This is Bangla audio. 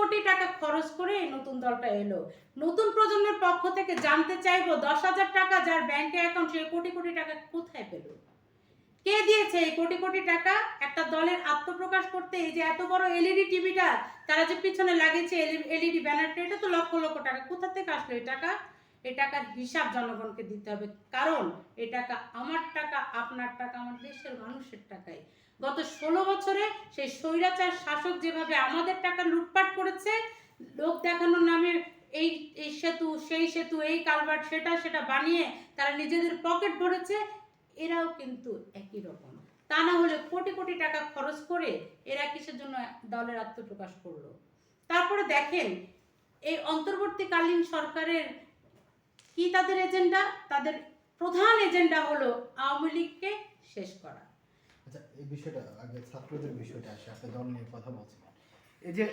কোটি টাকা খরচ করে এই নতুন দলটা এলো। নতুন প্রজন্মের পক্ষ থেকে জানতে চাইব দশ হাজার টাকা যার ব্যাংকে অ্যাকাউন্ট সেই কোটি কোটি টাকা কোথায় পেল? কে দিয়েছে এই কোটি কোটি টাকা? একটা দলের আত্মপ্রকাশ করতে এই যে এত বড় এলইডি টিভিটা তারা যে পিছনে লাগিয়েছে এলইডি ব্যানারটা এটা তো লক্ষ লক্ষ টাকা। কোথা থেকে আসলো এই টাকা? এই টাকার হিসাব জনগণকে দিতে হবে। কারণ এই টাকা আমার টাকা, আপনার টাকা, আমার দেশের মানুষের টাকাই। গত ষোলো বছরে সেই স্বৈরাচার শাসক যেভাবে আমাদের টাকা লুটপাট করেছে, লোক দেখানোর নামে এই এই সেতু, সেই সেতু, এই কালভার্ট, সেটা সেটা বানিয়ে তারা নিজেদের পকেট ভরেছে, এরাও কিন্তু একই রকম। তা না হলে কোটি কোটি টাকা খরচ করে এরা কিসের জন্য দলের আত্মপ্রকাশ করল? তারপরে দেখেন, এই অন্তর্বর্তীকালীন সরকারের কি তাদের এজেন্ডা তাদের প্রধান এজেন্ডা হলো আওয়ামী লীগকে শেষ করা। আচ্ছা এই বিষয়টা, আগে ছাত্রদের বিষয়টা আসে, আপনি দল নিয়ে কথা বলছিলেন। এই যে